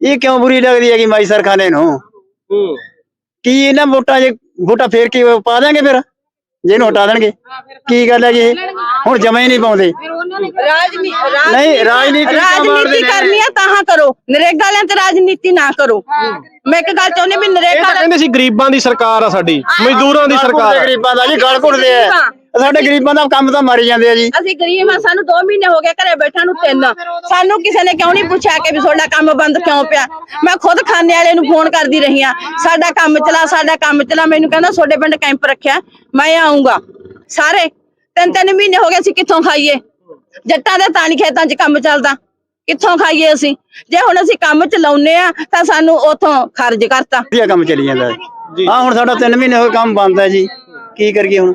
ਇਹ ਕਿਉਂ ਬੁਰੀ ਲੱਗਦੀ ਹੈਗੀ ਮਾਈ ਸਰਖਾਨੇ ਨੂੰ? ਹੂੰ। ਕੀ ਇਹਨਾਂ ਵੋਟਾਂ 'ਚ ਵੋਟਾਂ ਫੇਰ ਕੀ ਪਾ ਦਾਂਗੇ ਫਿਰ? ਜੇ ਇਹਨੂੰ ਹਟਾ ਦੇਣਗੇ। ਕੀ ਗੱਲ ਹੈ ਜੀ ਇਹ? ਹੁਣ ਜਮਾ ਹੀ ਨਹੀਂ ਪਾਉਂਦੇ। ਨਹੀਂ ਰਾਜਨੀਤੀ ਰਾਜਨੀਤੀ ਕਰਨੀ ਹੈ ਤਾਂ ਕਰੋ। ਨਰੇਗਾ ਵਾਲਿਆਂ ਤੇ ਰਾਜਨੀਤੀ ਨਾ ਕਰੋ। ਮੈਂ ਇੱਕ ਗੱਲ ਚਾਹੁੰਦੀ ਵੀ ਇਹ ਨਰੇਗਾ ਤਾਂ ਕਹਿੰਦੇ ਸੀ ਗਰੀਬਾਂ ਦੀ ਸਰਕਾਰ ਆ ਸਾਡੀ ਮਜ਼ਦੂਰਾਂ ਦੀ ਸਰਕਾਰ ਆ। ਗਰੀਬਾਂ ਦਾ ਜੀ ਗਲ ਘੁੱਟਦੇ ਆ। ਸਾਡੇ ਗਰੀਬਾਂ ਦਾ ਕੰਮ ਤਾਂ ਮਾਰੀ ਜਾਂਦੇ ਆ ਜੀ। ਅਸੀਂ ਗਰੀਬ ਆ ਸਾਨੂੰ 2 ਮਹੀਨੇ ਹੋ ਗਏ ਘਰੇ ਬੈਠਾ ਨੂੰ ਤਿੰਨ। ਸਾਨੂੰ ਕਿਸੇ ਨੇ ਕਿਉਂ ਨਹੀਂ ਪੁੱਛਿਆ ਕਿ ਵੀ ਤੁਹਾਡਾ ਕੰਮ ਬੰਦ ਕਿਉਂ ਪਿਆ? ਮੈਂ ਖੁਦ ਖਾਨੇ ਵਾਲੇ ਨੂੰ ਫੋਨ ਕਰਦੀ ਰਹੀ ਆ। ਸਾਡਾ ਕੰਮ ਚਲਾ ਸਾਡਾ ਕੰਮ ਚਲਾ ਮੈਨੂੰ ਕਹਿੰਦਾ ਤੁਹਾਡੇ ਪਿੰਡ ਕੈਂਪ ਰੱਖਿਆ ਮੈਂ ਆਉਂਗਾ ਸਾਰੇ ਤਿੰਨ ਤਿੰਨ ਮਹੀਨੇ ਹੋ ਗਏ ਅਸੀਂ ਕਿੱਥੋਂ ਖਾਈਏ? ਜੱਟਾਂ ਦੇ ਤਾਣੀ ਖੇਤਾਂ 'ਚ ਕੰਮ ਚੱਲਦਾ। ਕਿੱਥੋਂ ਖਾਈਏ ਅਸੀਂ? ਜੇ ਹੁਣ ਅਸੀਂ ਕੰਮ ਚਲਾਉਨੇ ਆ ਤਾਂ ਸਾਨੂੰ ਉਥੋਂ ਖਰਚ ਕਰਤਾ। ਵਧੀਆ ਕੰਮ ਚੱਲੀ ਜਾਂਦਾ ਜੀ। ਹਾਂ ਹੁਣ ਸਾਡਾ 3 ਮਹੀਨੇ ਹੋਏ ਕੰਮ ਬੰਦ ਹੈ ਜੀ। ਕੀ ਕਰੀਏ ਹੁਣ?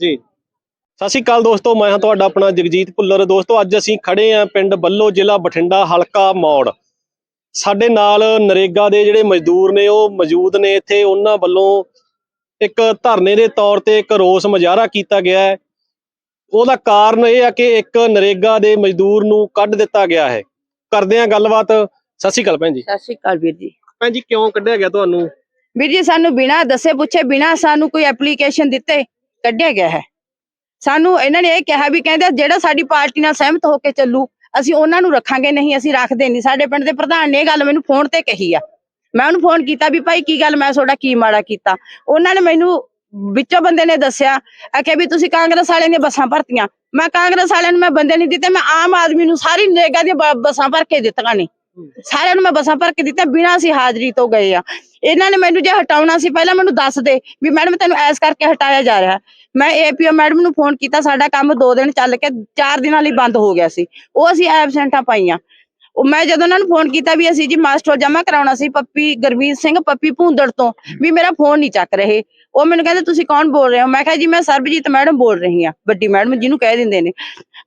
ਜੀ। ਸਤਿ ਸ਼੍ਰੀ ਅਕਾਲ ਦੋਸਤੋ ਮੈਂ ਹਾਂ ਤੁਹਾਡਾ ਆਪਣਾ ਜਗਜੀਤ ਭੁੱਲਰ। ਦੋਸਤੋ ਅੱਜ ਅਸੀਂ ਖੜੇ ਆਂ ਪਿੰਡ ਬੱਲੋ ਜ਼ਿਲ੍ਹਾ ਬਠਿੰਡਾ ਹਲਕਾ ਮੌੜ। ਸਾਡੇ ਨਾਲ ਨਰੇਗਾ ਦੇ ਜਿਹੜੇ ਮਜ਼ਦੂਰ ਨੇ ਉਹ ਮੌਜੂਦ ਨੇ। ਇੱਥੇ ਉਹਨਾਂ ਵੱਲੋਂ ਇੱਕ ਧਰਨੇ ਦੇ ਤੌਰ ਤੇ ਇੱਕ ਰੋਸ ਮੁਜ਼ਾਹਰਾ ਕੀਤਾ ਗਿਆ ਹੈ। ਉਹਦਾ ਕਾਰਨ ਇਹ ਆ ਕਿ ਇੱਕ ਨਰੇਗਾ ਦੇ ਮਜ਼ਦੂਰ ਨੂੰ ਕੱਢ ਦਿੱਤਾ ਗਿਆ ਹੈ। ਕਰਦੇ ਆਂ ਗੱਲਬਾਤ। ਸਤਿ ਸ਼੍ਰੀ ਅਕਾਲ ਭੈਣ ਜੀ। ਸਤਿ ਸ਼੍ਰੀ ਅਕਾਲ ਵੀਰ ਜੀ। ਭੈਣ ਜੀ ਕਿਉਂ ਕੱਢਿਆ ਗਿਆ ਤੁਹਾਨੂੰ? ਵੀਰ ਜੀ ਸਾਨੂੰ ਬਿਨਾਂ ਦੱਸੇ ਪੁੱਛੇ ਬਿਨਾਂ ਸਾਨੂੰ ਕੋਈ ਐਪਲੀਕੇਸ਼ਨ ਦਿੱਤੇ ਕੱਢਿਆ ਗਿਆ ਹੈ। ਸਾਨੂੰ ਇਹਨਾਂ ਨੇ ਇਹ ਕਿਹਾ ਵੀ ਕਹਿੰਦੇ ਜਿਹੜਾ ਸਾਡੀ ਪਾਰਟੀ ਨਾਲ ਸਹਿਮਤ ਹੋ ਕੇ ਚੱਲੂ ਅਸੀਂ ਉਹਨਾਂ ਨੂੰ ਰੱਖਾਂਗੇ ਨਹੀਂ ਅਸੀਂ ਰੱਖਦੇ ਨਹੀਂ। ਸਾਡੇ ਪਿੰਡ ਦੇ ਪ੍ਰਧਾਨ ਨੇ ਇਹ ਗੱਲ ਮੈਨੂੰ ਫੋਨ ਤੇ ਕਹੀ ਆ। ਮੈਂ ਉਹਨੂੰ ਫੋਨ ਕੀਤਾ ਵੀ ਭਾਈ ਕੀ ਗੱਲ? ਮੈਂ ਤੁਹਾਡਾ ਕੀ ਮਾੜਾ ਕੀਤਾ? ਉਹਨਾਂ ਨੇ ਮੈਨੂੰ ਵਿੱਚੋਂ ਬੰਦੇ ਨੇ ਦੱਸਿਆ ਆਖਿਆ ਵੀ ਤੁਸੀਂ ਕਾਂਗਰਸ ਵਾਲਿਆਂ ਦੀਆਂ ਬੱਸਾਂ ਭਰਤੀਆਂ। ਮੈਂ ਕਾਂਗਰਸ ਵਾਲਿਆਂ ਨੂੰ ਮੈਂ ਬੰਦੇ ਨਹੀਂ ਦਿੱਤੇ ਮੈਂ ਆਮ ਆਦਮੀ ਨੂੰ ਸਾਰੀ ਨਰੇਗਾ ਦੀਆਂ ਬੱਸਾਂ ਭਰ ਕੇ ਦਿੱਤੀਆਂ ਨੇ। ਸਾਰਿਆਂ ਨੂੰ ਮੈਂ ਬੱਸਾਂ ਭਰ ਕੇ ਦਿੱਤੀਆਂ ਬਿਨਾਂ ਅਸੀਂ ਹਾਜ਼ਰੀ ਤੋਂ ਗਏ ਆ। ਇਹਨਾਂ ਨੇ ਮੈਨੂੰ ਜੇ ਹਟਾਉਣਾ ਸੀ ਪਹਿਲਾਂ ਮੈਨੂੰ ਦੱਸ ਦੇ ਵੀ ਮੈਡਮ ਤੈਨੂੰ ਐਸ ਕਰਕੇ ਹਟਾਇਆ ਜਾ ਰਿਹਾ। ਮੈਂ ਏਪੀਓ ਮੈਡਮ ਨੂੰ ਫੋਨ ਕੀਤਾ ਸਾਡਾ ਕੰਮ 2 ਦਿਨ ਚੱਲ ਕੇ 4 ਦਿਨਾਂ ਲਈ ਬੰਦ ਹੋ ਗਿਆ ਸੀ। ਉਹ ਅਸੀਂ ਐਬਸੈਂਟਾਂ ਪਾਈਆਂ। ਉਹ ਮੈਂ ਜਦੋਂ ਉਹਨਾਂ ਨੂੰ ਫੋਨ ਕੀਤਾ ਵੀ ਅਸੀਂ ਜੀ ਮਾਸਟਰ ਜਮਾ ਕਰਾਉਣਾ ਸੀ ਪੱਪੀ ਗੁਰਮੀਤ ਸਿੰਘ, ਪੱਪੀ ਭੂੰਦੜ ਤੋਂ, ਵੀ ਮੇਰਾ ਫੋਨ ਨਹੀਂ ਚੱਕ ਰਹੇ। ਉਹ ਮੈਨੂੰ ਕਹਿੰਦੇ, ਤੁਸੀਂ ਕੌਣ ਬੋਲ ਰਹੇ ਹੋ? ਮੈਂ ਕਿਹਾ ਜੀ, ਮੈਂ ਸਰਬਜੀਤ ਮੈਡਮ ਬੋਲ ਰਹੀ ਹਾਂ, ਵੱਡੀ ਮੈਡਮ ਜਿਹਨੂੰ ਕਹਿ ਦਿੰਦੇ ਨੇ।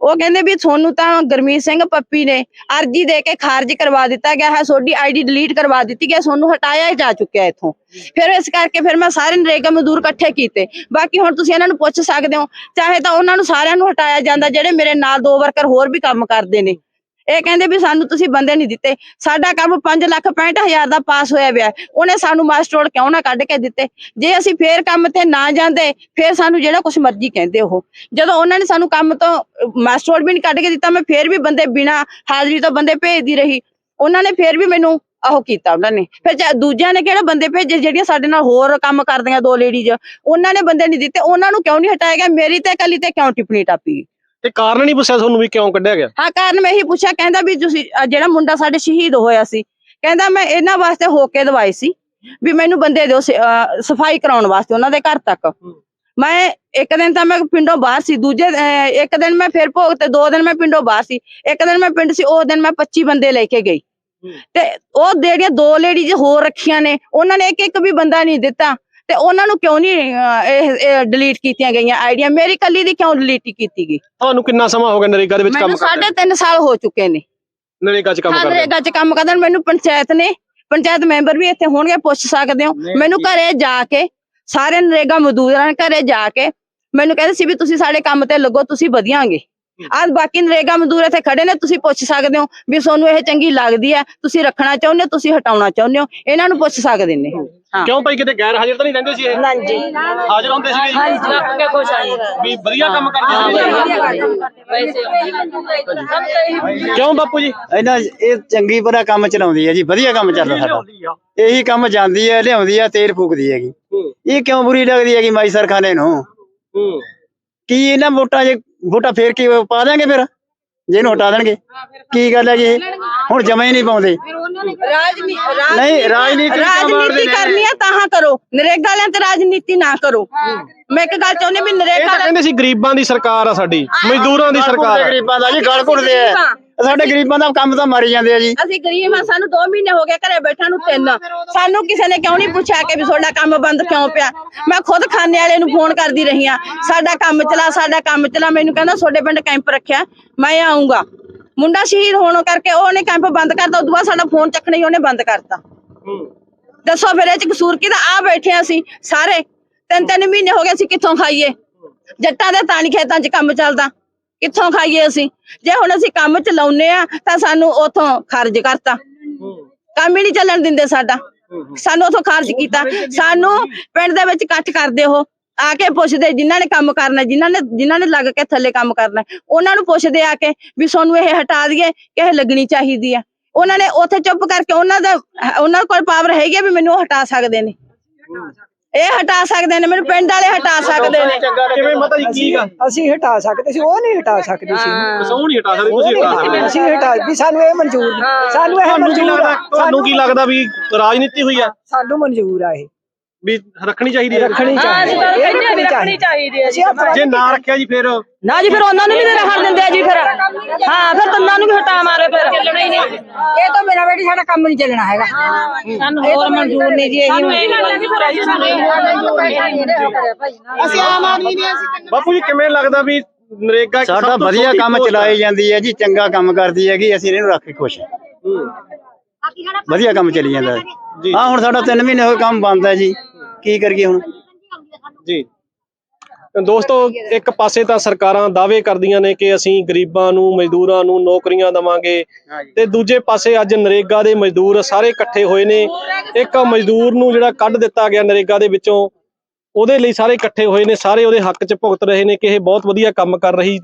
ਉਹ ਕਹਿੰਦੇ ਵੀ ਤੁਹਾਨੂੰ ਤਾਂ ਗੁਰਮੀਤ ਸਿੰਘ, ਪੱਪੀ ਨੇ ਅਰਜੀ ਦੇ ਕੇ ਖਾਰਜ ਕਰਵਾ ਦਿੱਤਾ ਗਿਆ ਹੈ, ਤੁਹਾਡੀ ਆਈਡੀ ਡਿਲੀਟ ਕਰਵਾ ਦਿੱਤੀ ਗਈ ਤੁਹਾਨੂੰ ਹਟਾਇਆ ਜਾ ਚੁੱਕਿਆ ਇੱਥੋਂ। ਫਿਰ ਇਸ ਕਰਕੇ ਫਿਰ ਮੈਂ ਸਾਰੇ ਨਰੇਗਾ ਮਜ਼ਦੂਰ ਇਕੱਠੇ ਕੀਤੇ। ਬਾਕੀ ਹੁਣ ਤੁਸੀਂ ਇਹਨਾਂ ਨੂੰ ਪੁੱਛ ਸਕਦੇ ਹੋ, ਚਾਹੇ ਤਾਂ ਉਹਨਾਂ ਨੂੰ ਸਾਰਿਆਂ ਨੂੰ ਹਟਾਇਆ ਜਾਂਦਾ, ਜਿਹੜੇ ਮੇਰੇ ਨਾਲ ਦੋ ਵਰਕਰ ਹੋਰ ਵੀ ਕੰਮ ਕਰਦੇ ਨੇ। ਇਹ ਕਹਿੰਦੇ ਵੀ ਸਾਨੂੰ ਤੁਸੀਂ ਬੰਦੇ ਨਹੀਂ ਦਿੱਤੇ। ਸਾਡਾ ਕੰਮ 5 ਲੱਖ 65 ਹਜ਼ਾਰ ਦਾ ਪਾਸ ਹੋਇਆ ਪਿਆ। ਉਹਨੇ ਸਾਨੂੰ ਮਾਸਟਰ ਕਿਉਂ ਨਾ ਕੱਢ ਕੇ ਦਿੱਤੇ? ਜੇ ਅਸੀਂ ਫੇਰ ਕੰਮ ਤੇ ਨਾ ਜਾਂਦੇ, ਫੇਰ ਸਾਨੂੰ ਜਿਹੜਾ ਕੁਝ ਮਰਜ਼ੀ ਕਹਿੰਦੇ ਉਹ। ਜਦੋਂ ਉਹਨਾਂ ਨੇ ਸਾਨੂੰ ਕੰਮ ਤੋਂ ਮਾਸਟਰ ਵੀ ਨਹੀਂ ਕੱਢ ਕੇ ਦਿੱਤਾ, ਮੈਂ ਫੇਰ ਵੀ ਬੰਦੇ ਬਿਨਾ ਹਾਜ਼ਰੀ ਤੋਂ ਬੰਦੇ ਭੇਜਦੀ ਰਹੀ। ਉਹਨਾਂ ਨੇ ਫੇਰ ਵੀ ਮੈਨੂੰ ਆਹੋ ਕੀਤਾ ਉਹਨਾਂ ਨੇ। ਫਿਰ ਦੂਜਿਆਂ ਨੇ ਕਿਹੜੇ ਬੰਦੇ ਭੇਜੇ ਜਿਹੜੀਆਂ ਸਾਡੇ ਨਾਲ ਹੋਰ ਕੰਮ ਕਰਦੀਆਂ ਦੋ ਲੇਡੀਜ਼ ਉਹਨਾਂ ਨੇ ਬੰਦੇ ਨਹੀਂ ਦਿੱਤੇ। ਉਹਨਾਂ ਨੂੰ ਕਿਉਂ ਨਹੀਂ ਹਟਾਇਆ ਗਿਆ? ਮੇਰੀ ਤੇ ਕੱਲੀ ਤੇ ਕਿਉਂ ਟਿੱਪਣੀ ਟਾਪੀ? ਇਹ ਕਾਰਨ ਨਹੀਂ ਪੁੱਛਿਆ ਤੁਹਾਨੂੰ ਵੀ ਕਿਉਂ ਕੱਢਿਆ ਗਿਆ? ਹਾਂ ਕਾਰਨ ਮੈਂ ਇਹੀ ਪੁੱਛਿਆ ਕਹਿੰਦਾ ਵੀ ਤੁਸੀਂ ਅਹ ਜਿਹੜਾ ਮੁੰਡਾ ਸਾਡੇ ਸ਼ਹੀਦ ਹੋਇਆ ਸੀ ਕਹਿੰਦਾ ਮੈਂ ਇਹਨਾਂ ਵਾਸਤੇ ਹੋ ਕੇ ਦਵਾਈ ਸੀ ਵੀ ਮੈਨੂੰ ਬੰਦੇ ਦਿਓ ਸ- ਅਹ ਸਫ਼ਾਈ ਕਰਾਉਣ ਵਾਸਤੇ ਉਹਨਾਂ ਦੇ ਘਰ ਤੱਕ। ਮੈਂ ਇੱਕ ਦਿਨ ਤਾਂ ਮੈਂ ਪਿੰਡੋਂ ਬਾਹਰ ਸੀ ਦੂਜੇ ਅਹ ਇੱਕ ਦਿਨ ਮੈਂ ਫਿਰ ਭੋਗ ਤੇ ਦੋ ਦਿਨ ਮੈਂ ਪਿੰਡੋਂ ਬਾਹਰ ਸੀ ਇੱਕ ਦਿਨ ਮੈਂ ਪਿੰਡ ਸੀ ਉਹ ਦਿਨ ਮੈਂ 25 ਬੰਦੇ ਲੈ ਕੇ ਗਈ। ਤੇ ਉਹ ਜਿਹੜੀਆਂ ਦੋ ਲੇਡੀਜ਼ ਹੋਰ ਰੱਖੀਆਂ ਨੇ ਉਹਨਾਂ ਨੇ ਇੱਕ ਇੱਕ ਵੀ ਬੰਦਾ ਨਹੀਂ ਦਿੱਤਾ। ਤੇ ਉਹਨਾਂ ਨੂੰ ਕਿਉਂ ਨਹੀਂ ਇਹ ਡਿਲੀਟ ਕੀਤੀਆਂ ਗਈਆਂ ਆਈਡੀਆਂ ਮੇਰੀ ਕੱਲੀ ਦੀ ਕਿਉਂ ਡਿਲੀਟ ਕੀਤੀ ਗਈ? ਤੁਹਾਨੂੰ ਕਿੰਨਾ ਸਮਾਂ ਹੋ ਗਿਆ ਨਰੇਗਾ ਦੇ ਵਿੱਚ ਕੰਮ ਮੈਨੂੰ ਕਰਦੇ ਸਾਢੇ ਤਿੰਨ ਸਾਲ ਹੋ ਚੁੱਕੇ ਨੇ। ਨਰੇਗਾ 'ਚ ਕੰਮ ਕਰਦੇ ਨਰੇਗਾ ਚ ਕੰਮ ਕਰਨ ਮੈਨੂੰ ਪੰਚਾਇਤ ਨੇ ਪੰਚਾਇਤ ਮੈਂਬਰ ਵੀ ਇੱਥੇ ਹੋਣਗੇ ਪੁੱਛ ਸਕਦੇ ਹੋ। ਮੈਨੂੰ ਘਰੇ ਜਾ ਕੇ ਸਾਰੇ ਨਰੇਗਾ ਮਜ਼ਦੂਰਾਂ ਘਰੇ ਜਾ ਕੇ ਮੈਨੂੰ ਕਹਿੰਦੇ ਸੀ ਵੀ ਤੁਸੀਂ ਸਾਡੇ ਕੰਮ ਤੇ ਲੱਗੋ ਤੁਸੀਂ ਵਧੀਆਂਗੇ ਅੱਜ ਬਾਕੀ ਨਰੇਗਾ ਮਜ਼ਦੂਰ ਇੱਥੇ ਖੜੇ ਨੇ ਤੁਸੀਂ ਪੁੱਛ ਸਕਦੇ ਹੋ ਵੀ ਤੁਹਾਨੂੰ ਇਹ ਚੰਗੀ ਲੱਗਦੀ ਹੈ ਤੁਸੀਂ ਰੱਖਣਾ ਚਾਹੁੰਦੇ ਹੋ ਤੁਸੀਂ ਹਟਾਉਣਾ ਚਾਹੁੰਦੇ ਹੋ। ਇਹਨਾਂ ਨੂੰ ਪੁੱਛ ਸਕਦੇ ਨੇ। ਹਾਂ। ਕਿਉਂ ਭਾਈ ਕਿਤੇ ਗੈਰ ਹਾਜ਼ਰ ਤਾਂ ਨਹੀਂ ਰਹਿੰਦੇ ਸੀ ਇਹ? ਹਾਂਜੀ। ਹਾਜ਼ਰ ਹੁੰਦੇ ਸੀਗੇ ਜੀ? ਵੀ ਵਧੀਆ ਕੰਮ ਕਰਦੇ ਸੀ ਕਿਉਂ ਬਾਪੂ ਜੀ? ਇਹਨਾਂ ਇਹ ਚੰਗੀ ਤਰ੍ਹਾਂ ਕੰਮ ਚਲਾਉਂਦੀ ਹੈ ਜੀ ਵਧੀਆ ਕੰਮ ਚੱਲਦਾ ਸਾਡਾ ਇਹੀ ਕੰਮ ਜਾਂਦੀ ਹੈ ਲਿਆਉਂਦੀ ਹੈ ਤੇਲ ਫੂਕਦੀ ਹੈਗੀ। ਇਹ ਕਿਉਂ ਬੁਰੀ ਲੱਗਦੀ ਹੈਗੀ ਮਾਈ ਸਰਖਾਨੇ ਨੂੰ? ਹੂੰ। ਕੀ ਇਹਨਾਂ ਵੋਟਾਂ 'ਚ ਵੋਟਾਂ ਫੇਰ ਕੀ ਪਾ ਦਾਂਗੇ ਫਿਰ? ਜੇ ਇਹਨੂੰ ਹਟਾ ਦੇਣਗੇ ਕੀ ਗੱਲ ਹੈ ਜੀ ਇਹ? ਹੁਣ ਜਮਾ ਹੀ ਨਹੀਂ ਪਾਉਂਦੇ। ਰਾਜਨੀ ਨਹੀਂ, ਰਾਜਨੀਤੀ ਤਾਂ ਮਾਰਦੇ ਰਾਜਨੀਤੀ ਨੇ। ਕਰਨੀ ਹੈ ਤਾਂ ਕਰੋ। ਨਰੇਗਾ ਵਾਲਿਆਂ ਤੇ ਰਾਜਨੀਤੀ ਨਾ ਕਰੋ। ਮੈਂ ਇੱਕ ਗੱਲ ਚਾਹੁੰਦੀ ਵੀ ਇਹ ਨਰੇਗਾ ਤਾਂ ਕਹਿੰਦੇ ਸੀ ਗਰੀਬਾਂ ਦੀ ਸਰਕਾਰ ਆ ਸਾਡੀ ਮਜ਼ਦੂਰਾਂ ਦੀ ਸਰਕਾਰ ਆ। ਗਰੀਬਾਂ ਦਾ ਜੀ ਗਲ ਘੁੱਟਦੇ ਆ। ਸਾਡੇ ਗਰੀਬਾਂ ਦਾ ਕੰਮ ਤਾਂ ਮਾਰੀ ਜਾਂਦੇ ਆ ਜੀ। ਅਸੀਂ ਗਰੀਬ ਆ ਸਾਨੂੰ 2 ਮਹੀਨੇ ਹੋ ਗਏ ਘਰੇ ਬੈਠਾ ਨੂੰ ਤਿੰਨ। ਸਾਨੂੰ ਕਿਸੇ ਨੇ ਕਿਉਂ ਨਹੀਂ ਪੁੱਛਿਆ ਕਿ ਵੀ ਤੁਹਾਡਾ ਕੰਮ ਬੰਦ ਕਿਉਂ ਪਿਆ? ਮੈਂ ਖੁਦ ਖਾਨੇ ਵਾਲੇ ਨੂੰ ਫੋਨ ਕਰਦੀ ਰਹੀ ਆ ਸਾਡਾ ਕੰਮ ਚਲਾ ਸਾਡਾ ਕੰਮ ਚਲਾ। ਮੈਨੂੰ ਕਹਿੰਦਾ ਤੁਹਾਡੇ ਪਿੰਡ ਕੈਂਪ ਰੱਖਿਆ ਮੈਂ ਆਉਂਗਾ ਮੁੰਡਾ ਸ਼ਹੀਦ ਹੋਣ ਕਰਕੇ ਉਹਨੇ ਕੈਂਪ ਬੰਦ ਕਰਤਾ। ਉਦੋਂ ਬਾਅਦ ਸਾਡਾ ਫੋਨ ਚੱਕਣਾ ਹੀ ਉਹਨੇ ਬੰਦ ਕਰਤਾ। ਦੱਸੋ ਫਿਰ ਇਹ ਚ ਕਸੂਰ ਕਿਹਦਾ? ਆ ਬੈਠੇ ਅਸੀਂ ਸਾਰੇ। ਤਿੰਨ ਤਿੰਨ ਮਹੀਨੇ ਹੋ ਗਏ ਅਸੀਂ ਕਿੱਥੋਂ ਖਾਈਏ? ਜੱਟਾਂ ਦੇ ਤਾਣੀ ਖੇਤਾਂ 'ਚ ਕੰਮ ਚੱਲਦਾ। ਕਿੱਥੋਂ ਖਾਈਏ ਅਸੀਂ? ਜੇ ਹੁਣ ਅਸੀਂ ਕੰਮ ਚਲਾਉਨੇ ਆ, ਤਾਂ ਸਾਨੂੰ ਉਥੋਂ ਖਰਚ ਕਰਤਾ। ਕੰਮ ਹੀ ਨਹੀਂ ਚੱਲਣ ਦਿੰਦੇ ਸਾਡਾ। ਸਾਨੂੰ ਉਥੋਂ ਖਾਰਜ ਕੀਤਾ। ਸਾਨੂੰ ਪਿੰਡ ਦੇ ਵਿੱਚ ਇਕੱਠ ਕਰਦੇ ਉਹ। ਆ ਕੇ ਪੁੱਛਦੇ ਜਿਨ੍ਹਾਂ ਨੇ ਕੰਮ ਕਰਨਾ, ਜਿਨ੍ਹਾਂ ਨੇ ਜਿਨ੍ਹਾਂ ਨੇ ਲੱਗ ਕੇ ਥੱਲੇ ਕੰਮ ਕਰਨਾ। ਉਹਨਾਂ ਨੂੰ ਪੁੱਛਦੇ ਆ ਕੇ ਵੀ ਸਾਨੂੰ ਇਹ ਹਟਾ ਦਈਏ ਕਿ ਇਹ ਲੱਗਣੀ ਚਾਹੀਦੀ ਆ। ਉਹਨਾਂ ਨੇ ਉੱਥੇ ਚੁੱਪ ਕਰਕੇ ਉਹਨਾਂ ਦਾ, ਉਹਨਾਂ ਕੋਲ ਪਾਵਰ ਹੈਗੀ ਆ ਵੀ ਮੈਨੂੰ ਉਹ ਹਟਾ ਸਕਦੇ ਨੇ। ਇਹ ਹਟਾ ਸਕਦੇ ਨੇ ਮੈਨੂੰ ਪਿੰਡ ਵਾਲੇ ਹਟਾ ਸਕਦੇ ਨੇ। ਕਿਵੇਂ ਮਾਤਾ ਜੀ ਕੀ ਗੱਲ? ਅਸੀਂ ਹਟਾ ਸਕਦੇ ਸੀ ਉਹ ਨਹੀਂ ਹਟਾ ਸਕਦੇ ਸੀ। ਕਸੂਰ ਨਹੀਂ ਹਟਾ ਸਕਦੇ ਤੁਸੀਂ ਹਟਾ ਸਕਦੇ। ਅਸੀਂ ਹਟਾ ਵੀ ਸਾਨੂੰ ਇਹ ਮਨਜ਼ੂਰ ਨਹੀਂ ਸਾਨੂੰ ਇਹ ਮਨਜ਼ੂਰ ਤੁਹਾਨੂੰ ਕੀ ਲੱਗਦਾ ਵੀ ਰਾਜਨੀਤੀ ਹੋਈ ਆ? ਸਾਨੂੰ ਮਨਜ਼ੂਰ ਆ ਇਹ। ਵੀ ਰੱਖਣੀ ਚਾਹੀਦੀ ਹੈ ਰੱਖਣੀ ਚਾਹੀਦੀ ਹੈ। ਰੱਖਣੀ ਚਾਹੀਦੀ ਆਪਣਾ ਜੇ ਨਾ ਰੱਖਿਆ ਜੀ ਫਿਰ ਨਾ ਜੀ ਫਿਰ ਉਹਨਾਂ ਨੂੰ ਵੀ ਨਹੀਂ ਰਹਿਣ ਦਿੰਦੇ ਆ ਜੀ ਫਿਰ। ਹਾਂ ਫਿਰ ਤੰਨਾਂ ਨੂੰ ਵੀ ਹਟਾ ਮਾਰੇ ਫਿਰ। ਚੱਲਣਾ ਹੀ ਨਹੀਂ। ਇਹ ਤਾਂ ਮੇਰਾ ਬੇਟੀ ਸਾਡਾ ਕੰਮ ਨਹੀਂ ਚੱਲਣਾ ਹੈਗਾ। ਸਾਨੂੰ ਹੋਰ ਮਨਜ਼ੂਰ ਨਹੀਂ ਜੀ ਇਹੀ ਅਸੀਂ ਆਮ ਆਦਮੀ ਦੇ ਅਸੀਂ ਬਾਪੂ ਜੀ ਕਿਵੇਂ ਲੱਗਦਾ ਵੀ ਨਰੇਗਾ ਸਾਡਾ ਵਧੀਆ ਕੰਮ। ਚਲਾਈ ਜਾਂਦੀ ਹੈ ਜੀ ਚੰਗਾ ਕੰਮ ਕਰਦੀ ਹੈਗੀ ਅਸੀਂ ਇਹਨੂੰ ਰੱਖ ਕੇ ਖੁਸ਼ ਹਾਂ। ਵਧੀਆ ਕੰਮ ਚੱਲੀ ਜਾਂਦਾ ਜੀ। ਹੈ ਹਾਂ ਹੁਣ ਸਾਡਾ 3 ਮਹੀਨੇ ਹੋਏ ਕੰਮ ਬੰਦ ਹੈ ਜੀ। ਕੀ ਕਰੀਏ ਹੁਣ? ਜੀ। ਦੋਸਤੋ ਇੱਕ ਪਾਸੇ ਤਾਂ ਸਰਕਾਰਾਂ ਦਾਅਵੇ ਕਰਦੀਆਂ ਨੇ ਕਿ ਅਸੀਂ ਗਰੀਬਾਂ ਨੂੰ ਮਜ਼ਦੂਰਾਂ ਨੂੰ ਨੌਕਰੀਆਂ ਦਵਾਂਗੇ ਤੇ ਦੂਜੇ ਪਾਸੇ ਅੱਜ ਨਰੇਗਾ ਦੇ ਮਜ਼ਦੂਰ ਸਾਰੇ ਇਕੱਠੇ ਹੋਏ ਨੇ। ਇੱਕ ਮਜ਼ਦੂਰ ਨੂੰ ਜਿਹੜਾ ਕੱਢ ਦਿੱਤਾ ਗਿਆ ਨਰੇਗਾ ਦੇ ਵਿੱਚੋਂ ਉਹਦੇ ਲਈ ਸਾਰੇ ਇਕੱਠੇ ਹੋਏ ਨੇ ਸਾਰੇ ਉਹਦੇ ਹੱਕ 'ਚ ਭੁਗਤ ਰਹੇ ਨੇ ਕਿ ਇਹ ਬਹੁਤ ਵਧੀਆ ਕੰਮ ਕਰ ਰਹੀ ਤੇ